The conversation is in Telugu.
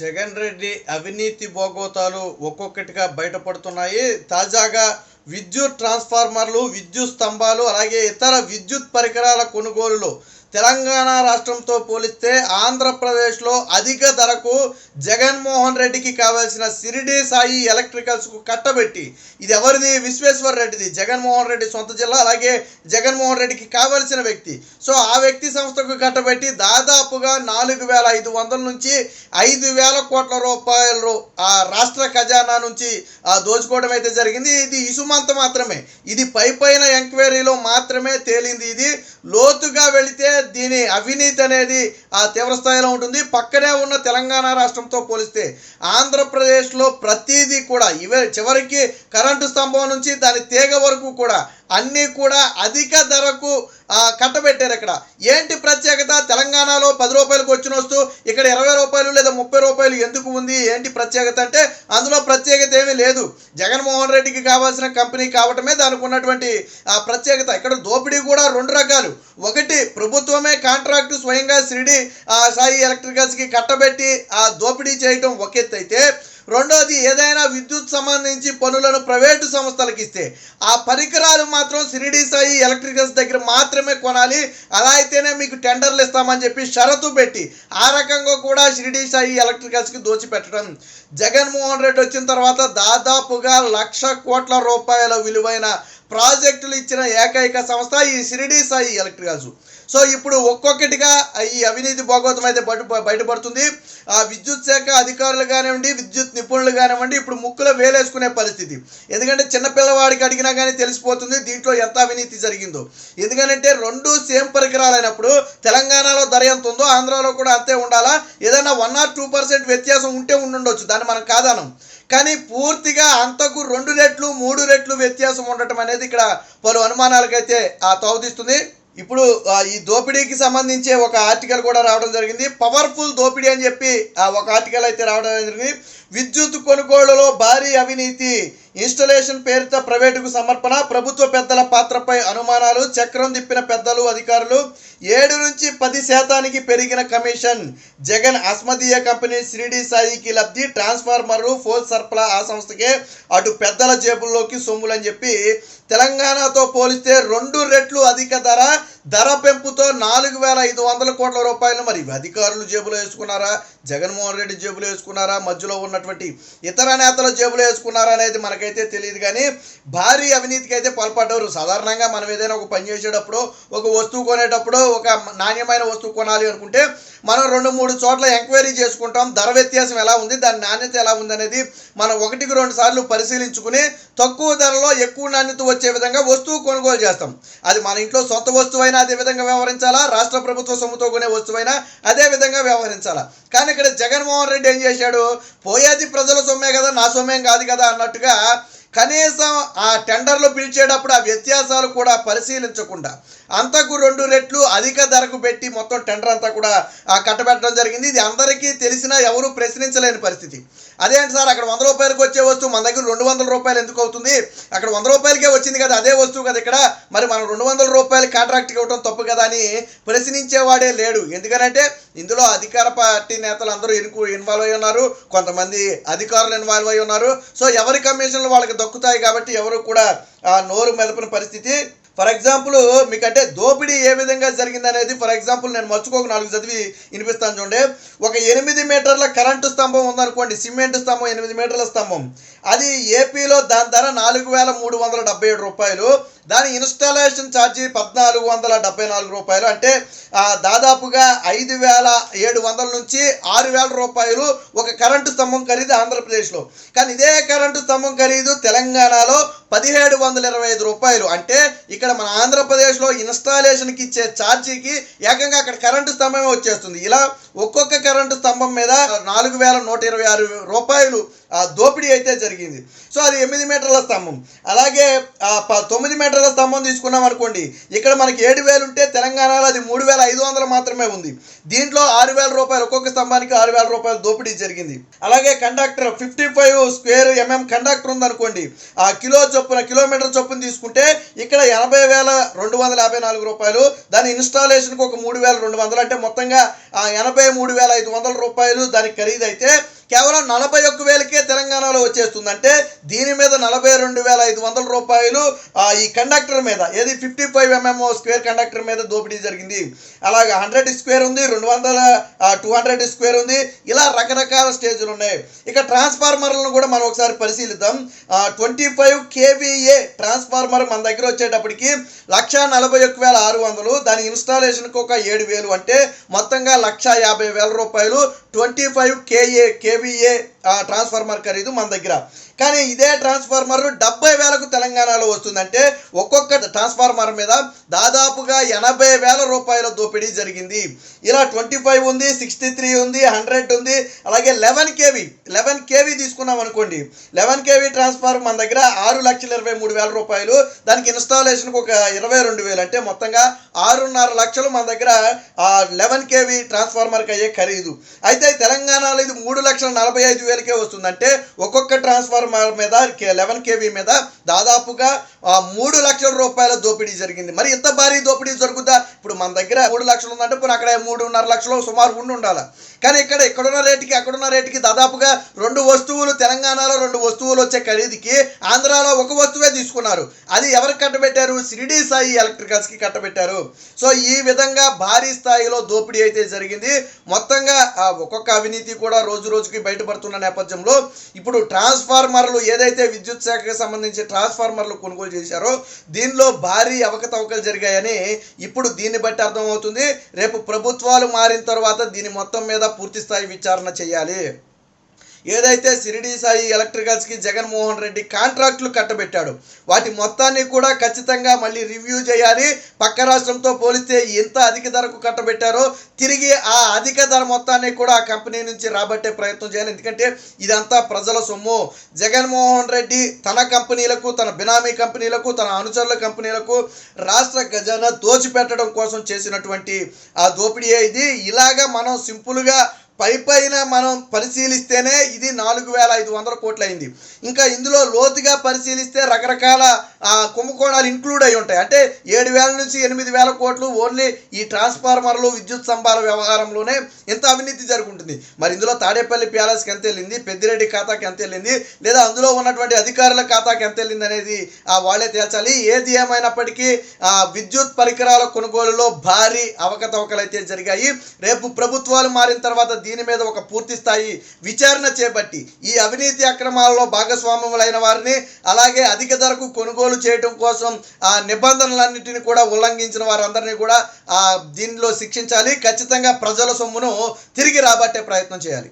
జగన్ రెడ్డి అవినీతి భోగోతాలు ఒక్కొక్కటిగా బయటపడుతున్నాయి. తాజాగా విద్యుత్ ట్రాన్స్ఫార్మర్లు విద్యుత్ స్తంభాలు అలాగే ఇతర విద్యుత్ పరికరాల కొనుగోలులో తెలంగాణ రాష్ట్రంతో పోలిస్తే ఆంధ్రప్రదేశ్లో అధిక ధరకు జగన్మోహన్ రెడ్డికి కావాల్సిన సిరిడి సాయి ఎలక్ట్రికల్స్కు కట్టబెట్టి ఇది ఎవరిది? విశ్వేశ్వర్ రెడ్డిది. జగన్మోహన్ రెడ్డి సొంత జిల్లా అలాగే జగన్మోహన్ రెడ్డికి కావలసిన వ్యక్తి. సో ఆ వ్యక్తి సంస్థకు కట్టబెట్టి దాదాపుగా నాలుగు వేల ఐదు వందల నుంచి ఐదు వేల కోట్ల రూపాయలు ఆ రాష్ట్ర ఖజానా నుంచి దోచుకోవడం అయితే జరిగింది. ఇది ఇసుమంత మాత్రమే. ఇది పై పైన ఎంక్వైరీలో మాత్రమే తేలింది. ఇది లోతుగా వెళితే దీని అవినీతి అనేది ఆ తీవ్ర స్థాయిలో ఉంటుంది. పక్కనే ఉన్న తెలంగాణ రాష్ట్రంతో పోలిస్తే ఆంధ్రప్రదేశ్లో ప్రతిదీ కూడా ఇవే చివరికి కరెంటు స్తంభం నుంచి దాని తీగ వరకు కూడా అన్నీ కూడా అధిక ధరకు కట్టబెట్టారు ఇక్కడ. ఏంటి ప్రత్యేకత? తెలంగాణలో పది రూపాయలకు వచ్చిన వస్తువు ఇక్కడ ఇరవై రూపాయలు లేదా ముప్పై రూపాయలు ఎందుకు ఉంది? ఏంటి ప్రత్యేకత అంటే అందులో ప్రత్యేకత ఏమీ లేదు. జగన్మోహన్ రెడ్డికి కావాల్సిన కంపెనీ కావటమే దానికి ఉన్నటువంటి ఆ, ప్రత్యేకత. ఇక్కడ దోపిడీ కూడా రెండు రకాలు. ఒకటి ప్రభుత్వమే కాంట్రాక్టు స్వయంగా సిరిడి ఆ, సాయి ఎలక్ట్రికల్స్కి కట్టబెట్టి ఆ దోపిడీ చేయటం ఒక ఎత్తు అయితే రెండోది ఏదైనా విద్యుత్ సంబంధించి పనులను ప్రైవేటు సంస్థలకు ఇస్తే ఆ పరికరాలు మాత్రం సిరిడి సాయి ఎలక్ట్రికల్స్ దగ్గర మాత్రమే కొనాలి. అలా అయితేనే మీకు టెండర్లు ఇస్తామని చెప్పి షరతు పెట్టి ఆ రకంగా కూడా షిరిడి సాయి ఎలక్ట్రికల్స్కి దోచిపెట్టడం. జగన్మోహన్ రెడ్డి వచ్చిన తర్వాత దాదాపుగా లక్ష కోట్ల రూపాయల విలువైన ప్రాజెక్టులు ఇచ్చిన ఏకైక సంస్థ ఈ షిరిడి సాయి ఎలక్ట్రికల్స్. సో ఇప్పుడు ఒక్కొక్కటిగా ఈ అవినీతి భోగవతం అయితే బయట బయటపడుతుంది. ఆ విద్యుత్ శాఖ అధికారులు కానివ్వండి విద్యుత్ నిపుణులు కానివ్వండి ఇప్పుడు ముక్కులో వేలేసుకునే పరిస్థితి. ఎందుకంటే చిన్నపిల్లవాడికి అడిగినా కానీ తెలిసిపోతుంది దీంట్లో ఎంత అవినీతి జరిగిందో. ఎందుకంటే రెండు సేమ్ పరికరాలు అయినప్పుడు తెలంగాణలో ధర ఎంత ఉందో ఆంధ్రాలో కూడా అంతే ఉండాలా. ఏదైనా వన్ ఆర్ టూ పర్సెంట్ వ్యత్యాసం ఉంటే ఉండుండొచ్చు. దాన్ని మనం కాదనం. కానీ పూర్తిగా అంతకు రెండు రెట్లు మూడు రెట్లు వ్యత్యాసం ఉండటం అనేది ఇక్కడ పలు అనుమానాలకైతే ఆ తోదిస్తుంది ఇప్పుడు ఈ దోపిడీకి సంబంధించి ఒక ఆర్టికల్ కూడా రావడం జరిగింది. పవర్ఫుల్ దోపిడీ అని చెప్పి ఒక ఆర్టికల్ అయితే రావడం జరిగింది. విద్యుత్ కొనుగోళ్ళలో భారీ అవినీతి. ఇన్స్టలేషన్ పేరుతో ప్రైవేటుకు సమర్పణ ప్రభుత్వ పెద్దల పాత్రపై అనుమానాలు చక్రం తిప్పిన పెద్దలు అధికారులు. ఏడు నుంచి పది శాతానికి పెరిగిన కమిషన్. జగన్ అస్మదీయ కంపెనీ శ్రీడి సాయికి లబ్ధి ట్రాన్స్ఫార్మర్లు ఫోర్స్ సరఫరా ఆ సంస్థకే. అటు పెద్దల జేబుల్లోకి సొమ్ములని చెప్పి తెలంగాణతో పోలిస్తే రెండు రెట్లు అధిక ధర ధర పెంపుతో నాలుగు వేల ఐదు వందల కోట్ల రూపాయలు మరి అధికారులు జేబులో వేసుకున్నారా? జగన్మోహన్ రెడ్డి జేబులో వేసుకున్నారా? మధ్యలో ఉన్నటువంటి ఇతర నేతల జేబులో వేసుకున్నారా అనేది మనకైతే తెలియదు కానీ భారీ అవినీతికి అయితే పాల్పడ్డారు. సాధారణంగా మనం ఏదైనా ఒక పని చేసేటప్పుడు ఒక వస్తువు కొనేటప్పుడు ఒక నాణ్యమైన వస్తువు కొనాలి అనుకుంటే మనం రెండు మూడు చోట్ల ఎంక్వైరీ చేసుకుంటాం. ధర వ్యత్యాసం ఎలా ఉంది? దాని నాణ్యత ఎలా ఉంది అనేది మనం ఒకటికి రెండు సార్లు పరిశీలించుకుని తక్కువ ధరలో ఎక్కువ నాణ్యత వచ్చే విధంగా వస్తువు కొనుగోలు చేస్తాం. అది మన ఇంట్లో సొంత వస్తువు వస్తువైనా అదే విధంగా వ్యవహరించాలా? రాష్ట్ర ప్రభుత్వ సొమ్ముతో కొనే వస్తువైనా అదే విధంగా వ్యవహరించాలా? కానీ ఇక్కడ జగన్మోహన్ రెడ్డి ఏం చేశాడు? పోయేది ప్రజల సొమ్మే కదా నా సొమ్మేం కాదు కదా అన్నట్టుగా కనీసం ఆ టెండర్లు పిలిచేటప్పుడు ఆ వ్యత్యాసాలు కూడా పరిశీలించకుండా అంతకు రెండు రెట్లు అధిక ధరకు పెట్టి మొత్తం టెండర్ అంతా కూడా ఆ, కట్టబెట్టడం జరిగింది. ఇది అందరికీ తెలిసినా ఎవరు ప్రశ్నించలేని పరిస్థితి. అదేంటి సార్ అక్కడ వంద రూపాయలకు వచ్చే వస్తువు మన దగ్గర రెండు వందల రూపాయలు ఎందుకు అవుతుంది? అక్కడ వంద రూపాయలకే వచ్చింది కదా అదే వస్తువు కదా ఇక్కడ. మరి మనం రెండు వందల రూపాయలు కాంట్రాక్ట్ ఇవ్వడం తప్పు కదా అని ప్రశ్నించేవాడే లేడు. ఎందుకనంటే ఇందులో అధికార పార్టీ నేతలు అందరూ ఇన్వాల్వ్ అయి ఉన్నారు కొంతమంది అధికారులు ఇన్వాల్వ్ అయి ఉన్నారు. సో ఎవరి కమిషన్లు వాళ్ళకి దక్కుతాయి కాబట్టి ఎవరు కూడా ఆ, నోరు మెదపని పరిస్థితి. ఫర్ ఎగ్జాంపుల్ మీకంటే దోపిడీ ఏ విధంగా జరిగింది అనేది ఫర్ ఎగ్జాంపుల్ నేను మర్చుకోక నాలుగు చదివి వినిపిస్తాను చూడండి. ఒక ఎనిమిది మీటర్ల కరెంటు స్తంభం ఉందనుకోండి సిమెంట్ స్తంభం ఎనిమిది మీటర్ల స్తంభం. అది ఏపీలో దాని ధర నాలుగు వేల మూడు వందల డెబ్బై ఏడు రూపాయలు. దాని ఇన్స్టాలేషన్ ఛార్జీ పద్నాలుగు వందల డెబ్బై నాలుగు రూపాయలు. అంటే దాదాపుగా ఐదు వేల ఏడు వందల నుంచి ఆరు వేల రూపాయలు ఒక కరెంటు స్తంభం ఖరీదు ఆంధ్రప్రదేశ్లో. కానీ ఇదే కరెంటు స్తంభం ఖరీదు తెలంగాణలో పదిహేడు వందల ఇరవై ఐదు రూపాయలు. అంటే ఇక్కడ మన ఆంధ్రప్రదేశ్లో ఇన్స్టాలేషన్కి ఇచ్చే ఛార్జీకి ఏకంగా అక్కడ కరెంటు స్తంభమే వచ్చేస్తుంది. ఇలా ఒక్కొక్క కరెంటు స్తంభం మీద నాలుగు వేల నూట ఇరవై ఆరు రూపాయలు దోపిడీ అయితే జరిగింది. సో అది ఎనిమిది మీటర్ల స్తంభం. అలాగే తొమ్మిది మీటర్ల స్తంభం తీసుకున్నాం అనుకోండి ఇక్కడ మనకి ఏడు వేలు ఉంటే తెలంగాణలో అది మూడు వేల ఐదు వందలు మాత్రమే ఉంది. దీంట్లో ఆరు వేల రూపాయలు ఒక్కొక్క స్తంభానికి ఆరు వేల రూపాయలు దోపిడీ జరిగింది. అలాగే conductor fifty five square mm conductor ఉందనుకోండి ఆ కిలో చొప్పున కిలోమీటర్ చొప్పున తీసుకుంటే ఇక్కడ ఎనభై వేల రెండు వందల యాభై నాలుగు రూపాయలు దాని ఇన్స్టాలేషన్కి ఒక మూడు వేల రెండు వందలు అంటే మొత్తంగా ఎనభై మూడు వేల ఐదు వందల రూపాయలు దానికి ఖరీదు అయితే కేవలం నలభై ఒక్క వేలకే తెలంగాణలో వచ్చేస్తుందంటే దీని మీద నలభై రెండు వేల ఐదు వందల రూపాయలు ఈ కండక్టర్ మీద ఏది fifty five MM square conductor మీద దోపిడీ జరిగింది. అలాగే హండ్రెడ్ స్క్వేర్ ఉంది రెండు వందల టూ హండ్రెడ్ స్క్వేర్ ఉంది ఇలా రకరకాల స్టేజ్లు ఉన్నాయి. ఇక ట్రాన్స్ఫార్మర్లను కూడా మనం ఒకసారి పరిశీలిద్దాం. ట్వంటీ ఫైవ్ కేవీఏ ట్రాన్స్ఫార్మర్ మన దగ్గర వచ్చేటప్పటికి లక్ష నలభై ఒక్క వేల ఆరు వందలు. దాని ఇన్స్టాలేషన్కి ఒక ఏడు వేలు అంటే మొత్తంగా లక్ష యాభై వేల రూపాయలు. Twenty five KA KVA transformer ఖరీదు మన దగ్గర. కానీ ఇదే ట్రాన్స్ఫార్మర్ డెబ్బై వేలకు తెలంగాణలో వస్తుందంటే ఒక్కొక్క ట్రాన్స్ఫార్మర్ మీద దాదాపుగా ఎనభై వేల రూపాయల దోపిడీ జరిగింది. ఇలా ట్వంటీ ఫైవ్ ఉంది సిక్స్టీ త్రీ ఉంది హండ్రెడ్ ఉంది అలాగే లెవెన్ కేవీ లెవెన్ కేవీ తీసుకున్నాం అనుకోండి. లెవెన్ కేవీ ట్రాన్స్ఫార్మర్ మన దగ్గర ఆరు లక్షల ఇరవై మూడు వేల రూపాయలు. దానికి ఇన్స్టాలేషన్కి ఒక ఇరవై రెండు వేలు. అంటే మొత్తంగా ఆరున్నర లక్షలు మన దగ్గర లెవెన్ కేవీ ట్రాన్స్ఫార్మర్కి అయ్యే ఖరీదు. అయితే తెలంగాణలో ఇది మూడు లక్షల నలభై ఐదు వేలకే వస్తుందంటే ఒక్కొక్క ట్రాన్స్ఫార్మర్ మీద లెవెన్ కేవీ మీద దాదాపుగా మూడు లక్షల రూపాయల దోపిడీ జరిగింది. మరి ఇంత భారీ దోపిడీ జరుగుద్దా? ఇప్పుడు మన దగ్గర మూడు లక్షలు ఉందంటే ఇప్పుడు అక్కడ మూడున్నర లక్షలు సుమారు ఉండి ఉండాలి. కానీ ఇక్కడ ఇక్కడున్న రేటుకి అక్కడున్న రేటుకి దాదాపుగా రెండు వస్తువులు తెలంగాణలో రెండు వస్తువులు వచ్చే ఖరీదుకి ఆంధ్రాలో ఒక వస్తువే తీసుకున్నారు. అది ఎవరికి కట్టబెట్టారు? షిరిడి సాయి ఎలక్ట్రికల్స్కి కట్టబెట్టారు. సో ఈ విధంగా భారీ స్థాయిలో దోపిడీ అయితే జరిగింది. మొత్తంగా ఒక్కొక్క అవినీతి కూడా రోజు రోజుకి బయటపడుతున్న నేపథ్యంలో ఇప్పుడు ట్రాన్స్ఫార్మర్లు ఏదైతే విద్యుత్ శాఖకి సంబంధించి ట్రాన్స్ఫార్మర్లు కొనుగోలు చేశారో దీనిలో భారీ అవకతవకలు జరిగాయని ఇప్పుడు దీన్ని బట్టి అర్థమవుతుంది. రేపు ప్రభుత్వాలు మారిన తర్వాత దీని మొత్తం మీద పూర్తి స్థాయి విచారణ చేయాలి. ఏదైతే సిరిడి సాయి ఎలక్ట్రికల్స్కి జగన్మోహన్ రెడ్డి కాంట్రాక్టులు కట్టబెట్టాడు వాటి మొత్తాన్ని కూడా ఖచ్చితంగా మళ్ళీ రివ్యూ చేయాలి. పక్క రాష్ట్రంతో పోలిస్తే ఎంత అధిక ధరకు కట్టబెట్టారో తిరిగి ఆ అధిక ధర మొత్తాన్ని కూడా ఆ కంపెనీ నుంచి రాబట్టే ప్రయత్నం చేయాలి. ఎందుకంటే ఇదంతా ప్రజల సొమ్ము. జగన్మోహన్ రెడ్డి తన కంపెనీలకు తన బినామీ కంపెనీలకు తన అనుచరుల కంపెనీలకు రాష్ట్ర ఖజానా దోచిపెట్టడం కోసం చేసినటువంటి ఆ దోపిడీ ఇది. ఇలాగా మనం సింపుల్గా పై పైన మనం పరిశీలిస్తేనే ఇది నాలుగు వేల ఐదు వందల కోట్లు అయింది ఇంకా ఇందులో లోతుగా పరిశీలిస్తే రకరకాల కుంభకోణాలు ఇంక్లూడ్ అయి ఉంటాయి. అంటే ఏడు వేల నుంచి ఎనిమిది వేల కోట్లు ఓన్లీ ఈ ట్రాన్స్ఫార్మర్లు విద్యుత్ స్తంభాల వ్యవహారంలోనే ఎంత అవినీతి జరుగుతుంది మరి ఇందులో తాడేపల్లి ప్యాలెస్కి ఎంత వెళ్ళింది? పెద్దిరెడ్డి ఖాతాకి ఎంత వెళ్ళింది? లేదా అందులో ఉన్నటువంటి అధికారుల ఖాతాకి ఎంత వెళ్ళింది అనేది ఆ, వాళ్ళే తేల్చాలి. ఏది ఏమైనప్పటికీ ఆ, విద్యుత్ పరికరాల కొనుగోలులో భారీ అవకతవకలు అయితే జరిగాయి. రేపు ప్రభుత్వాలు మారిన తర్వాత దీని మీద ఒక పూర్తి స్థాయి విచారణ చేపట్టి ఈ అవినీతి అక్రమాలలో భాగస్వాములైన వారిని అలాగే అధిక ధరకు కొనుగోలు చేయడం కోసం ఆ నిబంధనలన్నింటినీ కూడా ఉల్లంఘించిన వారందరినీ కూడా దీనిలో శిక్షించాలి. ఖచ్చితంగా ప్రజల సొమ్మును తిరిగి రాబట్టే ప్రయత్నం చేయాలి.